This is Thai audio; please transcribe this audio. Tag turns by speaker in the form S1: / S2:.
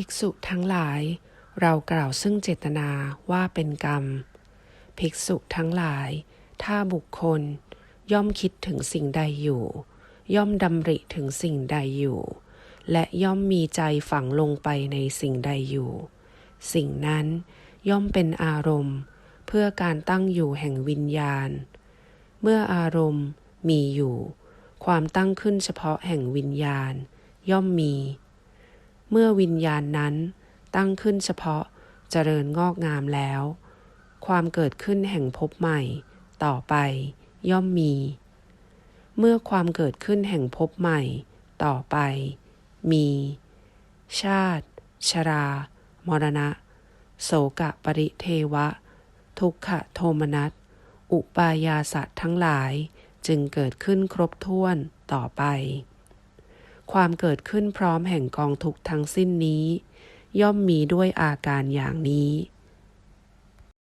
S1: ภิกษุทั้งหลาย เรากล่าวซึ่งเจตนาว่าเป็นกรรม ภิกษุทั้งหลาย ถ้าบุคคล ย่อมคิดถึงสิ่งใดอยู่ ย่อมดำริถึงสิ่งใดอยู่ และย่อมมีใจฝังลงไปในสิ่งใดอยู่ สิ่งนั้นย่อมเป็นอารมณ์ เพื่อการตั้งอยู่แห่งวิญญาณ เมื่ออารมณ์มีอยู่ ความตั้งขึ้นเฉพาะแห่งวิญญาณ ย่อมมี เมื่อวิญญาณนั้นตั้งขึ้นเฉพาะเจริญงอกงามแล้ว ความเกิดขึ้นแห่งภพใหม่ ต่อไปย่อมมี เมื่อความเกิดขึ้นแห่งภพใหม่ ต่อไป มี ชาติ ชรา มรณะ โสกะปริเทวะ ทุกขะโทมนัส อุปายาสัตว์ทั้งหลายจึงเกิดขึ้นครบถ้วนต่อไป ความเกิดขึ้นพร้อมแห่งกองทุกทั้งสิ้นนี้ ย่อมมีด้วยอาการอย่างนี้